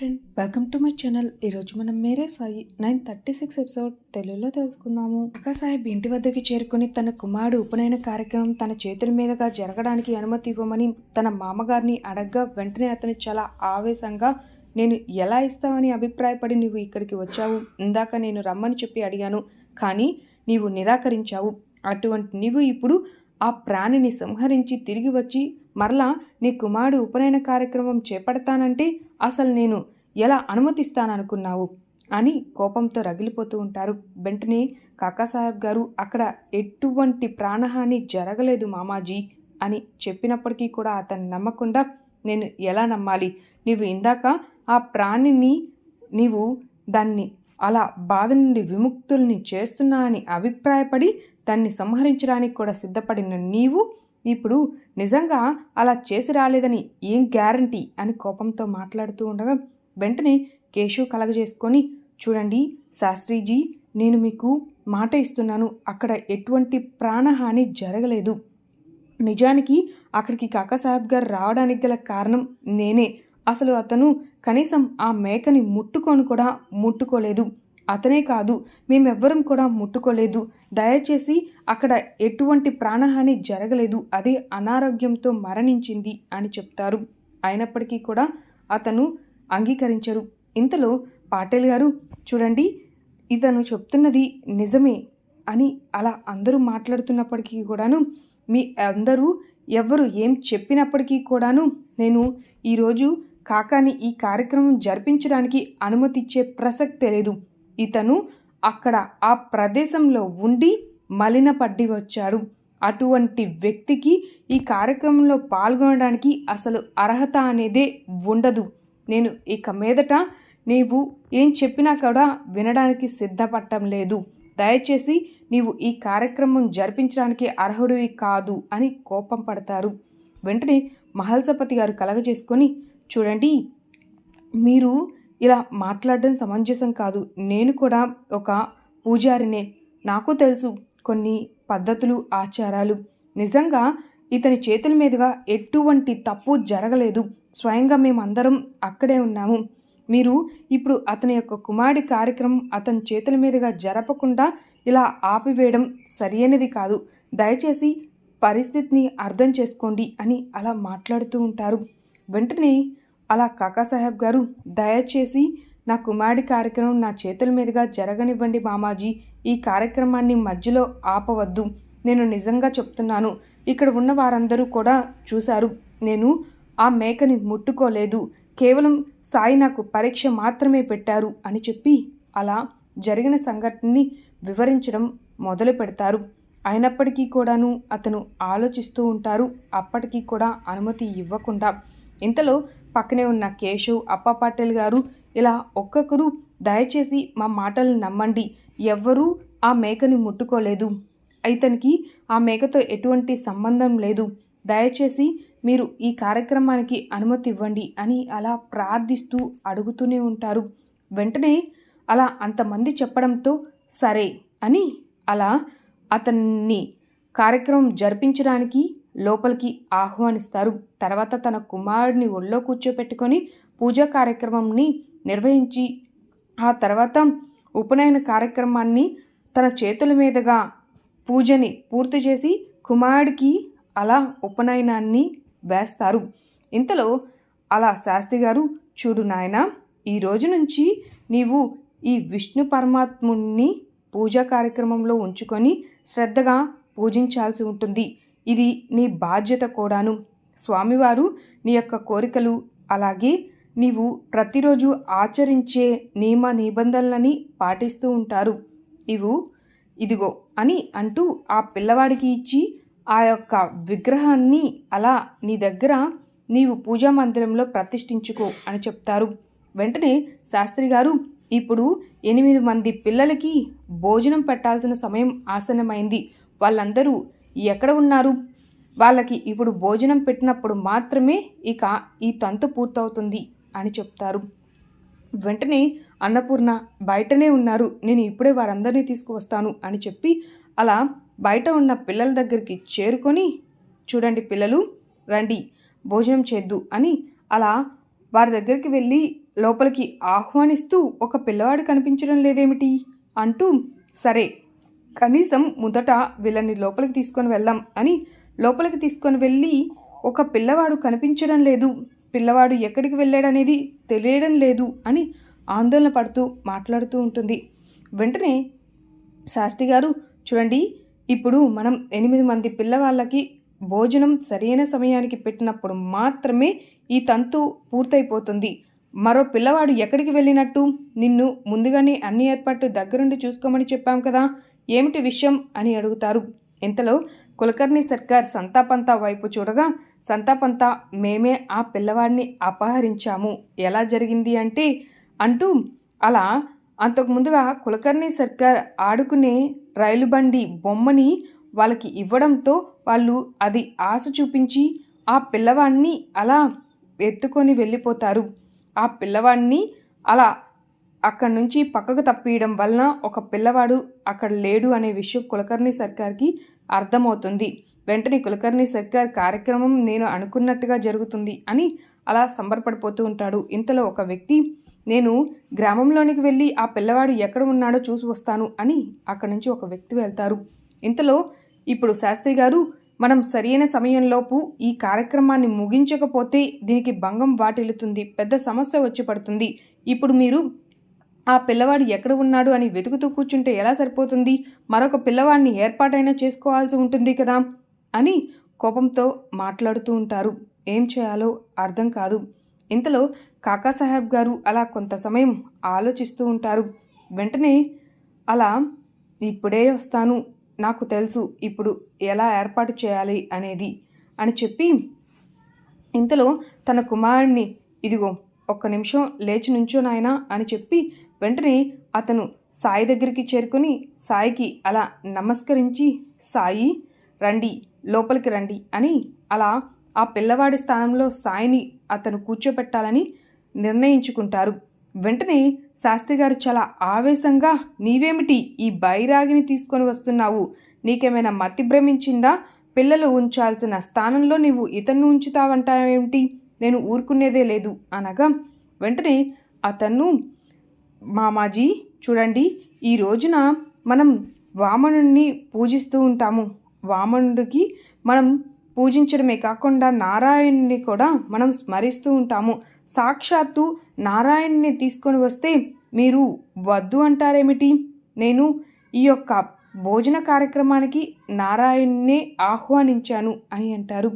Friend welcome to my channel ఈరోజు మనం Mere Sai nine thirty six episode తెలుగులో తెలుసుకుందాము. అక్కా సాహెబ్ ఇంటి వద్దకి చేరుకుని తన కుమారుడు ఉపనయన కార్యక్రమం తన చేతుల మీదుగా జరగడానికి అనుమతి ఇవ్వమని తన మామగారిని అడగ్గా వెంటనే అతను చాలా ఆవేశంగా నేను ఎలా ఇస్తావని అభిప్రాయపడి నువ్వు ఇక్కడికి వచ్చావు? ఇందాక నేను రమ్మని చెప్పి అడిగాను కానీ నీవు నిరాకరించావు. అటువంటి నీవు ఇప్పుడు ఆ ప్రాణిని సంహరించి తిరిగి వచ్చి మరలా నీ కుమారుడు ఉపనయన కార్యక్రమం చేపడతానంటే అసలు నేను ఎలా అనుమతిస్తాననుకున్నావు? అని కోపంతో రగిలిపోతూ ఉంటారు. వెంటనే కాకాసాహెబ్ గారు అక్కడ ఎటువంటి ప్రాణహాని జరగలేదు మామాజీ అని చెప్పినప్పటికీ కూడా అతను నమ్మకుండా నేను ఎలా నమ్మాలి? నీవు ఇందాక ఆ ప్రాణిని నీవు దాన్ని అలా బాధ నుండి విముక్తుల్ని చేస్తున్నా అని అభిప్రాయపడి దాన్ని సంహరించడానికి కూడా సిద్ధపడిన నీవు ఇప్పుడు నిజంగా అలా చేసి రాలేదని ఏం గ్యారంటీ అని కోపంతో మాట్లాడుతూ ఉండగా వెంటనే కేశవ్ కలగజేసుకొని చూడండి శాస్త్రీజీ నేను మీకు మాట ఇస్తున్నాను. అక్కడ ఎటువంటి ప్రాణహాని జరగలేదు. నిజానికి అక్కడికి కాకాసాహెబ్ గారు రావడానికి గల కారణం నేనే. అసలు అతను కనీసం ఆ మేకని ముట్టుకొని కూడా ముట్టుకోలేదు. అతనే కాదు మేమెవ్వరం కూడా ముట్టుకోలేదు. దయచేసి అక్కడ ఎటువంటి ప్రాణహాని జరగలేదు. అదే అనారోగ్యంతో మరణించింది అని చెప్తారు. అయినప్పటికీ కూడా అతను అంగీకరించరు. ఇంతలో పాటేల్ గారు చూడండి ఇతను చెప్తున్నది నిజమే అని అలా అందరూ మాట్లాడుతున్నప్పటికీ కూడాను మీ అందరూ ఎవరు ఏం చెప్పినప్పటికీ కూడాను నేను ఈరోజు కాకాని ఈ కార్యక్రమం జరిపించడానికి అనుమతిచ్చే ప్రసక్తే లేదు. ఇతను అక్కడ ఆ ప్రదేశంలో ఉండి మలినపడ్డి వచ్చాడు. అటువంటి వ్యక్తికి ఈ కార్యక్రమంలో పాల్గొనడానికి అసలు అర్హత అనేదే ఉండదు. నేను ఇక మీదట నీవు ఏం చెప్పినా కూడా వినడానికి సిద్ధపడటం లేదు. దయచేసి నీవు ఈ కార్యక్రమం జరిపించడానికి అర్హుడివి కాదు అని కోపం పడతారు. వెంటనే మహల్సపతి గారు కలగజేసుకొని చూడండి మీరు ఇలా మాట్లాడడం సమంజసం కాదు. నేను కూడా ఒక పూజారినే. నాకు తెలుసు కొన్ని పద్ధతులు ఆచారాలు. నిజంగా ఇతని చేతుల మీదుగా ఎటువంటి తప్పు జరగలేదు. స్వయంగా మేమందరం అక్కడే ఉన్నాము. మీరు ఇప్పుడు అతని యొక్క కుమారుడి కార్యక్రమం అతని చేతుల మీదుగా జరపకుండా ఇలా ఆపివేయడం సరియైనది కాదు. దయచేసి పరిస్థితిని అర్థం చేసుకోండి అని అలా మాట్లాడుతూ ఉంటారు. వెంటనే అలా కాకాసాహెబ్ గారు దయచేసి నా కుమారుడి కార్యక్రమం నా చేతుల మీదుగా జరగనివ్వండి మామాజీ. ఈ కార్యక్రమాన్ని మధ్యలో ఆపవద్దు. నేను నిజంగా చెప్తున్నాను. ఇక్కడ ఉన్న వారందరూ కూడా చూశారు. నేను ఆ మేకని ముట్టుకోలేదు. కేవలం సాయి నాకు పరీక్ష మాత్రమే పెట్టారు అని చెప్పి అలా జరిగిన సంఘటనని వివరించడం మొదలు పెడతారు. అయినప్పటికీ కూడాను అతను ఆలోచిస్తూ ఉంటారు. అప్పటికీ కూడా అనుమతి ఇవ్వకుండా ఇంతలో పక్కనే ఉన్న కేశవ్ అప్ప పాటిల్ గారు ఇలా ఒక్కొక్కరు దయచేసి మా మాటలు నమ్మండి. ఎవ్వరూ ఆ మేకని ముట్టుకోలేదు. ఇతనికి ఆ మేకతో ఎటువంటి సంబంధం లేదు. దయచేసి మీరు ఈ కార్యక్రమానికి అనుమతి ఇవ్వండి అని అలా ప్రార్థిస్తూ అడుగుతూనే ఉంటారు. వెంటనే అలా అంతమంది చెప్పడంతో సరే అని అలా అతన్ని కార్యక్రమం జరిపించడానికి లోపలికి ఆహ్వానిస్తారు. తర్వాత తన కుమారుడిని ఒళ్ళో కూర్చోపెట్టుకొని పూజా కార్యక్రమంని నిర్వహించి ఆ తర్వాత ఉపనయన కార్యక్రమాన్ని తన చేతుల మీదుగా పూజని పూర్తి చేసి కుమారుడికి అలా ఉపనయనాన్ని వేస్తారు. ఇంతలో అలా శాస్త్రి గారు చూడు నాయన ఈ రోజు నుంచి నీవు ఈ విష్ణు పరమాత్ముని పూజా కార్యక్రమంలో ఉంచుకొని శ్రద్ధగా పూజించాల్సి ఉంటుంది. ఇది నీ బాధ్యత కూడాను. స్వామివారు నీ యొక్క కోరికలు అలాగే నీవు ప్రతిరోజు ఆచరించే నియమ నిబంధనలని పాటిస్తూ ఉంటారు. ఇవు ఇదిగో అని అంటూ ఆ పిల్లవాడికి ఇచ్చి ఆ యొక్క విగ్రహాన్ని అలా నీ దగ్గర నీవు పూజా మందిరంలో ప్రతిష్ఠించుకో అని చెప్తారు. వెంటనే శాస్త్రి గారు ఇప్పుడు ఎనిమిది మంది పిల్లలకి భోజనం పెట్టాల్సిన సమయం ఆసన్నమైంది. వాళ్ళందరూ ఎక్కడ ఉన్నారు? వాళ్ళకి ఇప్పుడు భోజనం పెట్టినప్పుడు మాత్రమే ఇక ఈ తంతు పూర్తవుతుంది అని చెప్తారు. వెంటనే అన్నపూర్ణ బయటనే ఉన్నారు. నేను ఇప్పుడే వారందరినీ తీసుకువస్తాను అని చెప్పి అలా బయట ఉన్న పిల్లల దగ్గరికి చేరుకొని చూడండి పిల్లలు రండి భోజనం చేద్దు అని అలా వారి దగ్గరికి వెళ్ళి లోపలికి ఆహ్వానిస్తూ ఒక పిల్లవాడు కనిపించడం లేదేమిటి? అంటూ సరే కనీసం మొదట వీళ్ళని లోపలికి తీసుకొని వెళ్దాం అని లోపలికి తీసుకొని వెళ్ళి ఒక పిల్లవాడు కనిపించడం లేదు. పిల్లవాడు ఎక్కడికి వెళ్ళాడనేది తెలియడం లేదు అని ఆందోళన పడుతూ మాట్లాడుతూ ఉంటుంది. వెంటనే శాస్త్రి గారు చూడండి ఇప్పుడు మనం ఎనిమిది మంది పిల్లవాళ్ళకి భోజనం సరైన సమయానికి పెట్టినప్పుడు మాత్రమే ఈ తంతు పూర్తయిపోతుంది. మరో పిల్లవాడు ఎక్కడికి వెళ్ళినట్టు? నిన్ను ముందుగానే అన్ని ఏర్పాట్లు దగ్గరుండి చూసుకోమని చెప్పాం కదా. ఏమిటి విషయం అని అడుగుతారు. ఇంతలో కులకర్ణి సర్కార్ సంతాపంతా వైపు చూడగా సంతాపంతా మేమే ఆ పిల్లవాడిని అపహరించాము. ఎలా జరిగింది అంటే అంటూ అలా అంతకు ముందుగా కులకర్ణి సర్కార్ ఆడుకునే రైలు బండి బొమ్మని వాళ్ళకి ఇవ్వడంతో వాళ్ళు అది ఆశ చూపించి ఆ పిల్లవాడిని అలా ఎత్తుకొని వెళ్ళిపోతారు. ఆ పిల్లవాడిని అలా అక్కడి నుంచి పక్కకు తప్పియడం వలన ఒక పిల్లవాడు అక్కడ లేడు అనే విషయం కులకర్ణి సర్కార్కి అర్థమవుతుంది. వెంటనే కులకర్ణి సర్కార్ కార్యక్రమం నేను అనుకున్నట్టుగా జరుగుతుంది అని అలా సంబరపడిపోతూ ఉంటాడు. ఇంతలో ఒక వ్యక్తి నేను గ్రామంలోనికి వెళ్ళి ఆ పిల్లవాడు ఎక్కడ ఉన్నాడో చూసి వస్తాను అని అక్కడి నుంచి ఒక వ్యక్తి వెళ్తారు. ఇంతలో ఇప్పుడు శాస్త్రి గారు మనం సరైన సమయంలోపు ఈ కార్యక్రమాన్ని ముగించకపోతే దీనికి భంగం వాటిల్లుతుంది. పెద్ద సమస్య వచ్చి పడుతుంది. ఇప్పుడు మీరు ఆ పిల్లవాడు ఎక్కడ ఉన్నాడు అని వెతుకుతూ కూర్చుంటే ఎలా సరిపోతుంది? మరొక పిల్లవాడిని ఏర్పాటైనా చేసుకోవాల్సి ఉంటుంది కదా? అని కోపంతో మాట్లాడుతూ ఉంటారు. ఏం చేయాలో అర్థం కాదు. ఇంతలో కాకాసాహెబ్ గారు అలా కొంత సమయం ఆలోచిస్తూ ఉంటారు. వెంటనే అలా ఇప్పుడే వస్తాను. నాకు తెలుసు ఇప్పుడు ఎలా ఏర్పాటు చేయాలి అనేది అని చెప్పి ఇంతలో తన కుమారుడిని ఇదిగో ఒక్క నిమిషం లేచి నుంచో నాయనా అని చెప్పి వెంటనే అతను సాయి దగ్గరికి చేరుకొని సాయికి అలా నమస్కరించి సాయి రండి లోపలికి రండి అని అలా ఆ పిల్లవాడి స్థానంలో సాయిని అతను కూర్చోపెట్టాలని నిర్ణయించుకుంటారు. వెంటనే శాస్త్రి గారు చాలా ఆవేశంగా నీవేమిటి ఈ బైరాగిని తీసుకొని వస్తున్నావు? నీకేమైనా మతి భ్రమించిందా? పిల్లలు ఉంచాల్సిన స్థానంలో నీవు ఇతన్ని ఉంచుతావంటావేమిటి? నేను ఊరుకునేదే లేదు అనగా వెంటనే అతను మామాజీ చూడండి ఈ రోజున మనం వామనుడిని పూజిస్తూ ఉంటాము. వామనుడికి మనం పూజించడమే కాకుండా నారాయణుని కూడా మనం స్మరిస్తూ ఉంటాము. సాక్షాత్తు నారాయణుని తీసుకొని వస్తే మీరు వద్దు అంటారేమిటి? నేను ఈ యొక్క భోజన కార్యక్రమానికి నారాయణ్నే ఆహ్వానించాను అని అంటారు.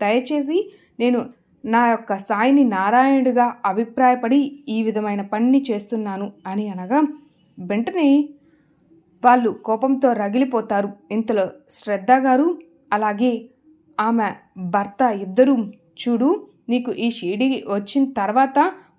దయచేసి నేను నా యొక్క సాయిని నారాయణుడిగా అభిప్రాయపడి ఈ విధమైన పనిని చేస్తున్నాను అని అనగా వెంటనే వాళ్ళు కోపంతో రగిలిపోతారు. ఇంతలో శ్రద్ధ గారు అలాగే ఆమె భర్త ఇద్దరూ చూడు నీకు ఈ షీడి వచ్చిన తర్వాత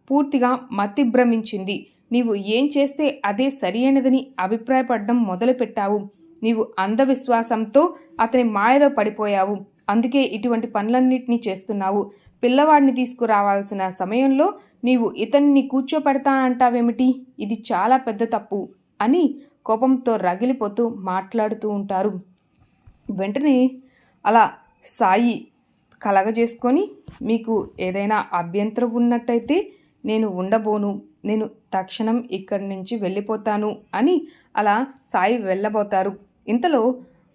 పూర్తిగా మతి భ్రమించింది. నీవు ఏం చేస్తే అదే సరి అయినదని అభిప్రాయపడడం మొదలుపెట్టావు. నీవు అంధవిశ్వాసంతో అతని మాయలో పడిపోయావు. అందుకే ఇటువంటి పనులన్నింటినీ చేస్తున్నావు. పిల్లవాడిని తీసుకురావాల్సిన సమయంలో నీవు ఇతన్ని కూర్చోపెడతానంటావేమిటి? ఇది చాలా పెద్ద తప్పు అని కోపంతో రగిలిపోతూ మాట్లాడుతూ ఉంటారు. వెంటనే అలా సాయి కలగజేసుకొని మీకు ఏదైనా అభ్యంతరం ఉన్నట్టయితే నేను ఉండబోను. నేను తక్షణం ఇక్కడి నుంచి వెళ్ళిపోతాను అని అలా సాయి వెళ్ళబోతారు. ఇంతలో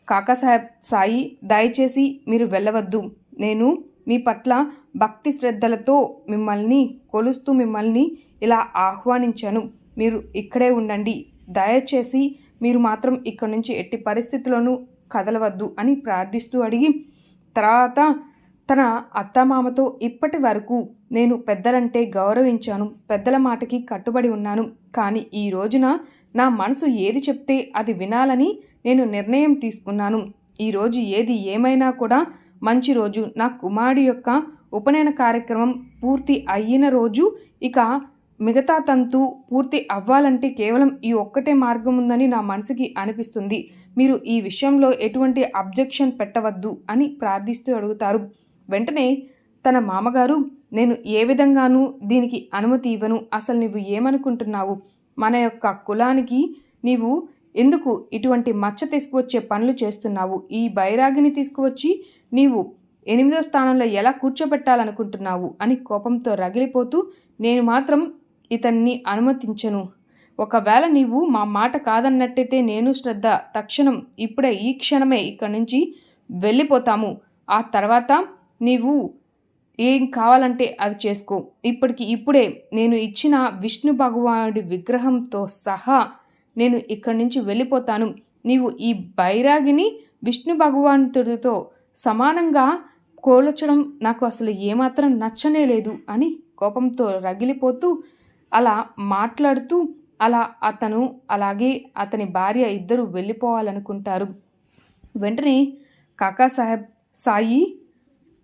కాకాసాహెబ్ సాయి దయచేసి మీరు వెళ్ళవద్దు. నేను మీ పట్ల భక్తి శ్రద్ధలతో మిమ్మల్ని కొలుస్తూ మిమ్మల్ని ఇలా ఆహ్వానించాను. మీరు ఇక్కడే ఉండండి. దయచేసి మీరు మాత్రం ఇక్కడ నుంచి ఎట్టి పరిస్థితుల్లోనూ కదలవద్దు అని ప్రార్థిస్తూ అడిగి తర్వాత తన అత్తమామతో ఇప్పటి వరకు నేను పెద్దలంటే గౌరవించాను. పెద్దల మాటకి కట్టుబడి ఉన్నాను. కానీ ఈ రోజున నా మనసు ఏది చెప్తే అది వినాలని నేను నిర్ణయం తీసుకున్నాను. ఈరోజు ఏది ఏమైనా కూడా మంచి రోజు. నా కుమారుడి యొక్క ఉపనయన కార్యక్రమం పూర్తి అయిన రోజు ఇక మిగతా తంతు పూర్తి అవ్వాలంటే కేవలం ఈ ఒక్కటే మార్గం ఉందని నా మనసుకి అనిపిస్తుంది. మీరు ఈ విషయంలో ఎటువంటి అబ్జెక్షన్ పెట్టవద్దు అని ప్రార్థిస్తూ అడుగుతారు. వెంటనే తన మామగారు నేను ఏ విధంగానూ దీనికి అనుమతి ఇవ్వను. అసలు నువ్వు ఏమనుకుంటున్నావు? మన యొక్క కులానికి నీవు ఎందుకు ఇటువంటి మచ్చ తీసుకువచ్చే పనులు చేస్తున్నావు? ఈ బైరాగిని తీసుకువచ్చి నీవు ఎనిమిదో స్థానంలో ఎలా కూర్చోబెట్టాలనుకుంటున్నావు అని కోపంతో రగిలిపోతూ నేను మాత్రం ఇతన్ని అనుమతించను. ఒకవేళ నీవు మా మాట కాదన్నట్టయితే నేను శ్రద్ధ తక్షణం ఇప్పుడే ఈ క్షణమే ఇక్కడి నుంచి వెళ్ళిపోతాము. ఆ తర్వాత నీవు ఏం కావాలంటే అది చేసుకో. ఇప్పటికి ఇప్పుడే నేను ఇచ్చిన విష్ణు భగవానుడి విగ్రహంతో సహా నేను ఇక్కడి నుంచి వెళ్ళిపోతాను. నీవు ఈ బైరాగిని విష్ణు భగవంతుడితో సమానంగా కోల్చడం నాకు అసలు ఏమాత్రం నచ్చనే లేదు అని కోపంతో రగిలిపోతూ అలా మాట్లాడుతూ అలా అతను అలాగే అతని భార్య ఇద్దరు వెళ్ళిపోవాలనుకుంటారు. వెంటనే కాకాసాహెబ్ సాయి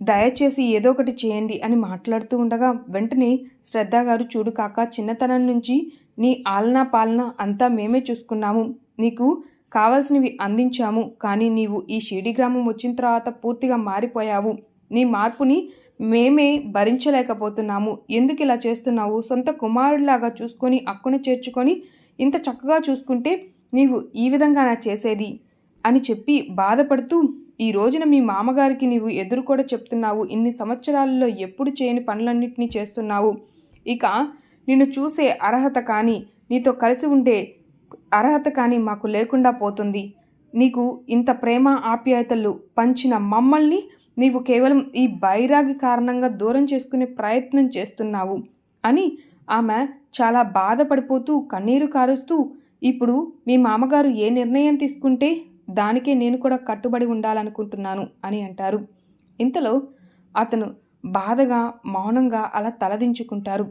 దయచేసి ఏదో ఒకటి చేయండి అని మాట్లాడుతూ ఉండగా వెంటనే శ్రద్ధ గారు చూడు కాక చిన్నతనం నుంచి నీ ఆలనా పాలన అంతా మేమే చూసుకున్నాము. నీకు కావాల్సినవి అందించాము కానీ నీవు ఈ షిడి గ్రామం వచ్చిన తర్వాత పూర్తిగా మారిపోయావు. నీ మార్పుని మేమే భరించలేకపోతున్నాము. ఎందుకు ఇలా చేస్తున్నావు? సొంత కుమారుడిలాగా చూసుకొని అక్కున చేర్చుకొని ఇంత చక్కగా చూసుకుంటే నీవు ఈ విధంగా నా చేసేది? అని చెప్పి బాధపడుతూ ఈ రోజున మీ మామగారికి నీవు ఎదురు కూడా చెప్తున్నావు. ఇన్ని సంవత్సరాలలో ఎప్పుడు చేయని పనులన్నింటినీ చేస్తున్నావు. ఇక నిన్ను చూసే అర్హత కానీ నీతో కలిసి ఉండే అర్హత కానీ మాకు లేకుండా పోతుంది. నీకు ఇంత ప్రేమ ఆప్యాయతలు పంచిన మమ్మల్ని నీవు కేవలం ఈ బైరాగి కారణంగా దూరం చేసుకునే ప్రయత్నం చేస్తున్నావు అని ఆమె చాలా బాధపడిపోతూ కన్నీరు కారుస్తూ ఇప్పుడు మీ మామగారు ఏ నిర్ణయం తీసుకుంటే దానికే నేను కూడా కట్టుబడి ఉండాలనుకుంటున్నాను అని అంటారు. ఇంతలో అతను బాధగా మౌనంగా అలా తలదించుకుంటారు.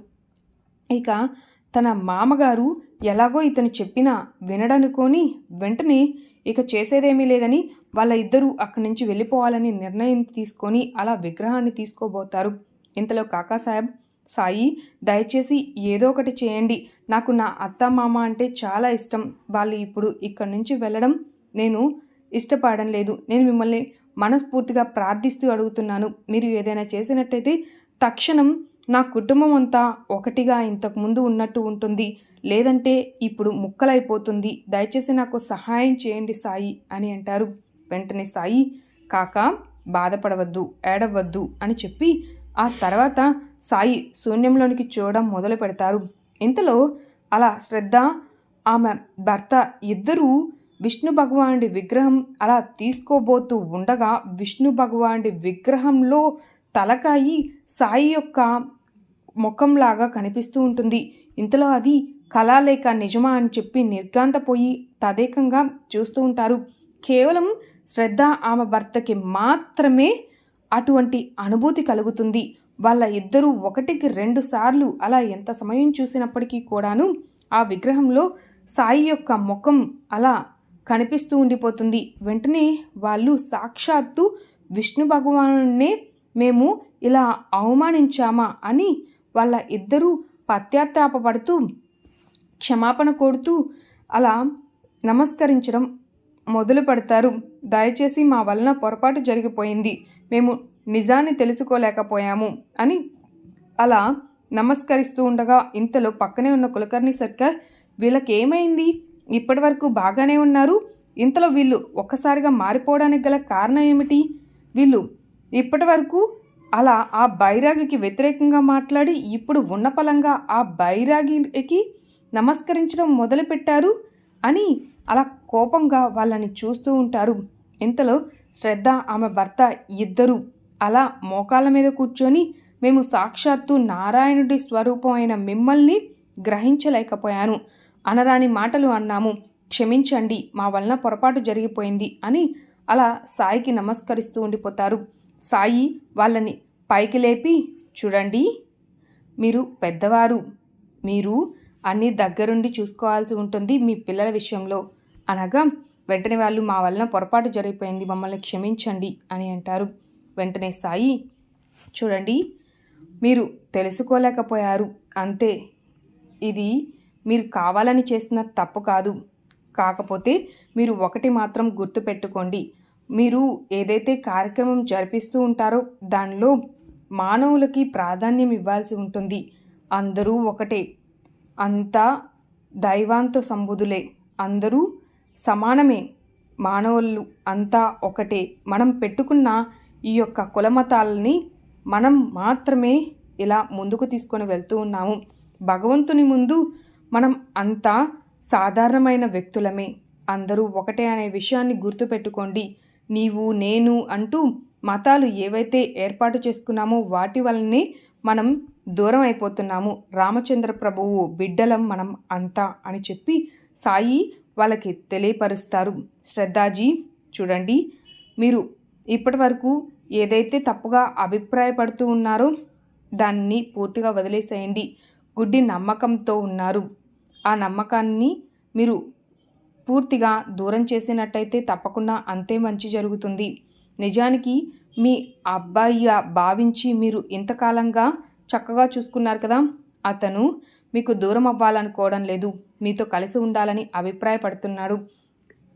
ఇక తన మామగారు ఎలాగో ఇతను చెప్పినా వినడనుకొని వెంటనే ఇక చేసేదేమీ లేదని వాళ్ళ ఇద్దరూ అక్కడి నుంచి వెళ్ళిపోవాలని నిర్ణయం తీసుకొని అలా విగ్రహాన్ని తీసుకోబోతారు. ఇంతలో కాకాసాహెబ్ సాయి దయచేసి ఏదో ఒకటి చేయండి. నాకు నా అత్త మామ అంటే చాలా ఇష్టం. వాళ్ళు ఇప్పుడు ఇక్కడి నుంచి వెళ్ళడం నేను ఇష్టపడడం లేదు. నేను మిమ్మల్ని మనస్ఫూర్తిగా ప్రార్థిస్తూ అడుగుతున్నాను. మీరు ఏదైనా చేసినట్టయితే తక్షణం నా కుటుంబం అంతా ఒకటిగా ఇంతకుముందు ఉన్నట్టు ఉంటుంది. లేదంటే ఇప్పుడు ముక్కలైపోతుంది. దయచేసి నాకు సహాయం చేయండి సాయి అని అంటారు. వెంటనే సాయి కాక బాధపడవద్దు ఏడవద్దు అని చెప్పి ఆ తర్వాత సాయి శూన్యంలోనికి చూడడం మొదలు పెడతారు. ఇంతలో అలా శ్రద్ధ ఆమె భర్త ఇద్దరూ విష్ణు భగవానుడి విగ్రహం అలా తీసుకోబోతూ ఉండగా విష్ణు భగవానుడి విగ్రహంలో తలకాయి సాయి యొక్క ముఖంలాగా కనిపిస్తూ ఉంటుంది. ఇంతలో అది కళా లేక నిజమా అని చెప్పి నిర్గాంతపోయి తదేకంగా చూస్తూ ఉంటారు. కేవలం శ్రద్ధ ఆమె భర్తకి మాత్రమే అటువంటి అనుభూతి కలుగుతుంది. వాళ్ళ ఇద్దరూ ఒకటికి రెండు సార్లు అలా ఎంత సమయం చూసినప్పటికీ కూడాను ఆ విగ్రహంలో సాయి యొక్క ముఖం అలా కనిపిస్తూ ఉండిపోతుంది. వెంటనే వాళ్ళు సాక్షాత్తు విష్ణు భగవానునే మేము ఇలా అవమానించామా అని వాళ్ళ ఇద్దరూ పశ్చాత్తాపడుతూ క్షమాపణ కోరుతూ అలా నమస్కరించడం మొదలు పెడతారు. దయచేసి మా వలన పొరపాటు జరిగిపోయింది. మేము నిజాన్ని తెలుసుకోలేకపోయాము అని అలా నమస్కరిస్తూ ఉండగా ఇంతలో పక్కనే ఉన్న కులకర్ణి సర్కార్ వీళ్ళకేమైంది? ఇప్పటి వరకు బాగానే ఉన్నారు. ఇంతలో వీళ్ళు ఒక్కసారిగా మారిపోవడానికి గల కారణం ఏమిటి? వీళ్ళు ఇప్పటి వరకు అలా ఆ బైరాగికి వ్యతిరేకంగా మాట్లాడి ఇప్పుడు ఉన్నపలంగా ఆ బైరాగికి నమస్కరించడం మొదలుపెట్టారు అని అలా కోపంగా వాళ్ళని చూస్తూ ఉంటారు. ఇంతలో శ్రద్ధ ఆమె భర్త ఇద్దరు అలా మోకాళ్ళ మీద కూర్చొని మేము సాక్షాత్తు నారాయణుడి స్వరూపం అయిన మిమ్మల్ని గ్రహించలేకపోయాను. అనరాని మాటలు అన్నాము. క్షమించండి మా వలన పొరపాటు జరిగిపోయింది అని అలా సాయికి నమస్కరిస్తూ ఉండిపోతారు. సాయి వాళ్ళని పైకి లేపి చూడండి మీరు పెద్దవారు. మీరు అన్నీ దగ్గరుండి చూసుకోవాల్సి ఉంటుంది మీ పిల్లల విషయంలో. అనగా వెంటనే వాళ్ళు మా వలన పొరపాటు జరిగిపోయింది మమ్మల్ని క్షమించండి అని అంటారు. వెంటనే సాయి చూడండి మీరు తెలుసుకోలేకపోయారు. అంతే. ఇది మీరు కావాలని చేసిన తప్పు కాదు. కాకపోతే మీరు ఒకటి మాత్రం గుర్తుపెట్టుకోండి. మీరు ఏదైతే కార్యక్రమం జరిపిస్తూ ఉంటారో దానిలో మానవులకి ప్రాధాన్యం ఇవ్వాల్సి ఉంటుంది. అందరూ ఒకటే. అంతా దైవాంత సంబుధులే. అందరూ సమానమే. మానవులు అంతా ఒకటే. మనం పెట్టుకున్న ఈ యొక్క కులమతాలని మనం మాత్రమే ఇలా ముందుకు తీసుకొని వెళ్తూ ఉన్నాము. భగవంతుని ముందు మనం అంతా సాధారణమైన వ్యక్తులమే. అందరూ ఒకటే అనే విషయాన్ని గుర్తుపెట్టుకోండి. నీవు నేను అంటూ మతాలు ఏవైతే ఏర్పాటు చేసుకున్నామో వాటి వల్లనే మనం దూరం అయిపోతున్నాము. రామచంద్ర ప్రభువు బిడ్డలం మనం అంతా అని చెప్పి సాయి వాళ్ళకి తెలియపరుస్తారు. శ్రద్ధాజీ చూడండి మీరు ఇప్పటి వరకు ఏదైతే తప్పుగా అభిప్రాయపడుతూ ఉన్నారో దాన్ని పూర్తిగా వదిలేసేయండి. గుడ్డి నమ్మకంతో ఉన్నారు. ఆ నమ్మకాన్ని మీరు పూర్తిగా దూరం చేసినట్టయితే తప్పకుండా అంతే మంచి జరుగుతుంది. నిజానికి మీ అబ్బాయిగా భావించి మీరు ఇంతకాలంగా చక్కగా చూసుకున్నారు కదా? అతను మీకు దూరం అవ్వాలనుకోవడం లేదు. మీతో కలిసి ఉండాలని అభిప్రాయపడుతున్నాడు.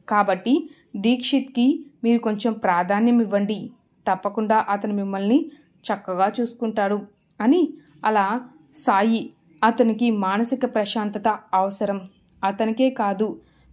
కాబట్టి దీక్షిత్కి మీరు కొంచెం ప్రాధాన్యం ఇవ్వండి. తప్పకుండా అతను మిమ్మల్ని చక్కగా చూసుకుంటాడు అని అలా సాయి అతనికి మానసిక ప్రశాంతత అవసరం. అతనికే కాదు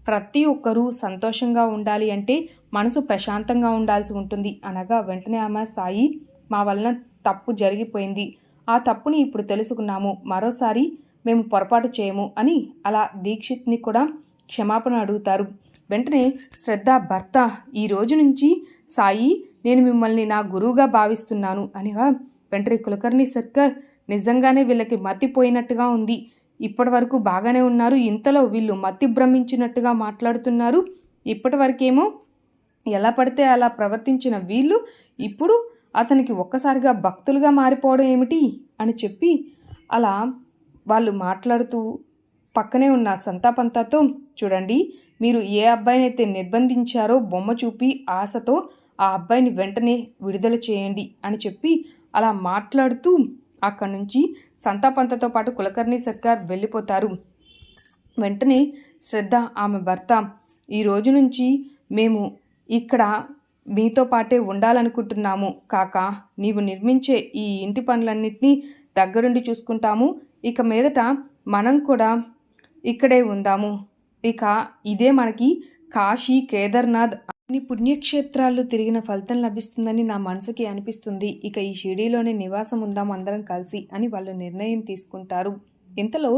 ప్రతి ఒక్కరూ సంతోషంగా ఉండాలి అంటే మనసు ప్రశాంతంగా ఉండాల్సి ఉంటుంది. అనగా వెంటనే ఆమె సాయి మా వలన తప్పు జరిగిపోయింది. ఆ తప్పుని ఇప్పుడు తెలుసుకున్నాము. మరోసారి మేము పొరపాటు చేయము అని అలా దీక్షిత్ని కూడా క్షమాపణ అడుగుతారు. వెంటనే శ్రద్ధ భర్త ఈ రోజు నుంచి సాయి నేను మిమ్మల్ని నా గురువుగా భావిస్తున్నాను అనిగా వెంటనే కులకర్ణి సర్కర్ నిజంగానే వీళ్ళకి మతిపోయినట్టుగా ఉంది. ఇప్పటి వరకు బాగానే ఉన్నారు. ఇంతలో వీళ్ళు మతి భ్రమించినట్టుగా మాట్లాడుతున్నారు. ఇప్పటి వరకేమో ఎలా పడితే అలా ప్రవర్తించిన వీళ్ళు ఇప్పుడు అతనికి ఒక్కసారిగా భక్తులుగా మారిపోవడం ఏమిటి అని చెప్పి అలా వాళ్ళు మాట్లాడుతూ పక్కనే ఉన్న సంతాపంతాతో చూడండి మీరు ఏ అబ్బాయినైతే నిర్బంధించారో బొమ్మ చూపి ఆశతో ఆ అబ్బాయిని వెంటనే విడుదల చేయండి అని చెప్పి అలా మాట్లాడుతూ అక్కడి నుంచి సంతాపంతతో పాటు కులకర్ణి సర్కార్ వెళ్ళిపోతారు. వెంటనే శ్రద్ధ ఆమె భర్త ఈ రోజు నుంచి మేము ఇక్కడ మీతో పాటే ఉండాలనుకుంటున్నాము. కాక నీవు నిర్మించే ఈ ఇంటి పనులన్నింటినీ దగ్గరుండి చూసుకుంటాము. ఇక మీదట మనం కూడా ఇక్కడే ఉందాము. ఇక ఇదే మనకి కాశీ కేదార్నాథ్ అన్ని పుణ్యక్షేత్రాలు తిరిగిన ఫలితం లభిస్తుందని నా మనసుకి అనిపిస్తుంది. ఇక ఈ షిడీలోనే నివాసం ఉందాం అందరం కలిసి అని వాళ్ళు నిర్ణయం తీసుకుంటారు. ఇంతలో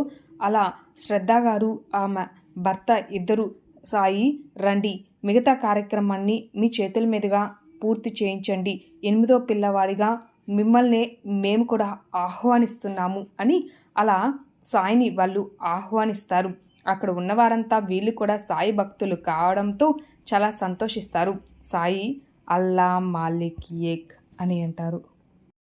అలా శ్రద్ధ గారు ఆమె భర్త ఇద్దరు సాయి రండి మిగతా కార్యక్రమాన్ని మీ చేతుల మీదుగా పూర్తి చేయించండి. ఎనిమిదో పిల్లవాడిగా మిమ్మల్నే మేము కూడా ఆహ్వానిస్తున్నాము అని అలా సాయిని వాళ్ళు ఆహ్వానిస్తారు. అక్కడ ఉన్నవారంతా వీళ్ళు కూడా సాయి భక్తులు కావడంతో చాలా సంతోషిస్తారు. సాయి అల్లా మాలిక్ ఏక్ అని అంటారు.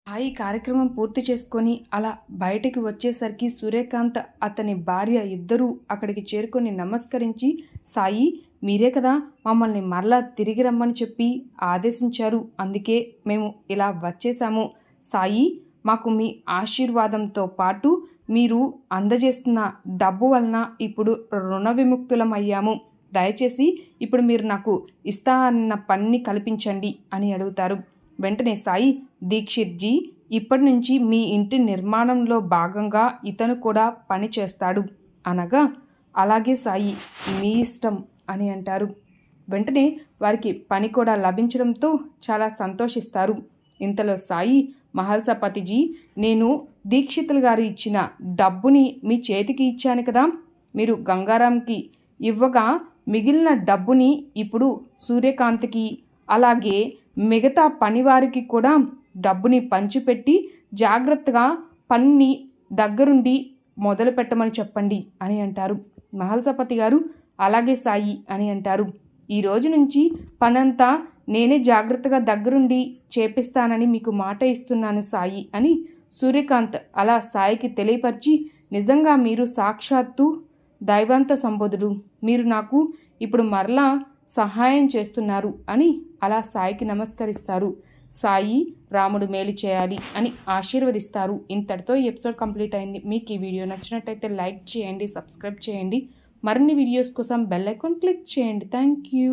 సాయి కార్యక్రమం పూర్తి చేసుకొని అలా బయటికి వచ్చేసరికి సూర్యకాంత్ అతని భార్య ఇద్దరూ అక్కడికి చేరుకొని నమస్కరించి సాయి మీరే కదా మమ్మల్ని మరలా తిరిగి రమ్మని చెప్పి ఆదేశించారు. అందుకే మేము ఇలా వచ్చేసాము. సాయి మాకు మీ ఆశీర్వాదంతో పాటు మీరు అందజేస్తున్న డబ్బు వలన ఇప్పుడు రుణ విముక్తులం అయ్యాము దయచేసి ఇప్పుడు మీరు నాకు ఇస్తా అన్న పని కల్పించండి అని అడుగుతారు. వెంటనే సాయి దీక్షిత్ జీ ఇప్పటి నుంచి మీ ఇంటి నిర్మాణంలో భాగంగా ఇతను కూడా పని చేస్తాడు అనగా అలాగే సాయి మీ ఇష్టం అని అంటారు. వెంటనే వారికి పని కూడా లభించడంతో చాలా సంతోషిస్తారు. ఇంతలో సాయి మహల్సపతిజీ నేను దీక్షితులు గారు ఇచ్చిన డబ్బుని మీ చేతికి ఇచ్చాను కదా. మీరు గంగారాంకి ఇవ్వగా మిగిలిన డబ్బుని ఇప్పుడు సూర్యకాంత్కి అలాగే మిగతా పనివారికి కూడా డబ్బుని పంచిపెట్టి జాగ్రత్తగా పన్ని దగ్గరుండి మొదలు పెట్టమని చెప్పండి అని అంటారు. మహల్సపతి గారు అలాగే సాయి అని అంటారు. ఈ రోజు నుంచి పనంతా నేనే జాగ్రత్తగా దగ్గరుండి చేపిస్తానని మీకు మాట ఇస్తున్నాను సాయి అని సూర్యకాంత్ అలా సాయికి తెలియపరిచి నిజంగా మీరు సాక్షాత్తు దైవాంత సంబోధుడు. మీరు నాకు ఇప్పుడు మరలా సహాయం చేస్తున్నారు అని అలా సాయికి నమస్కరిస్తారు. సాయి రాముడు మేలు చేయాలి అని ఆశీర్వదిస్తారు. ఇంతటితో ఈ ఎపిసోడ్ కంప్లీట్ అయింది. మీకు ఈ వీడియో నచ్చినట్టయితే లైక్ చేయండి సబ్స్క్రైబ్ చేయండి. మరిన్ని వీడియోస్ కోసం బెల్ ఐకాన్ క్లిక్ చేయండి. Thank you.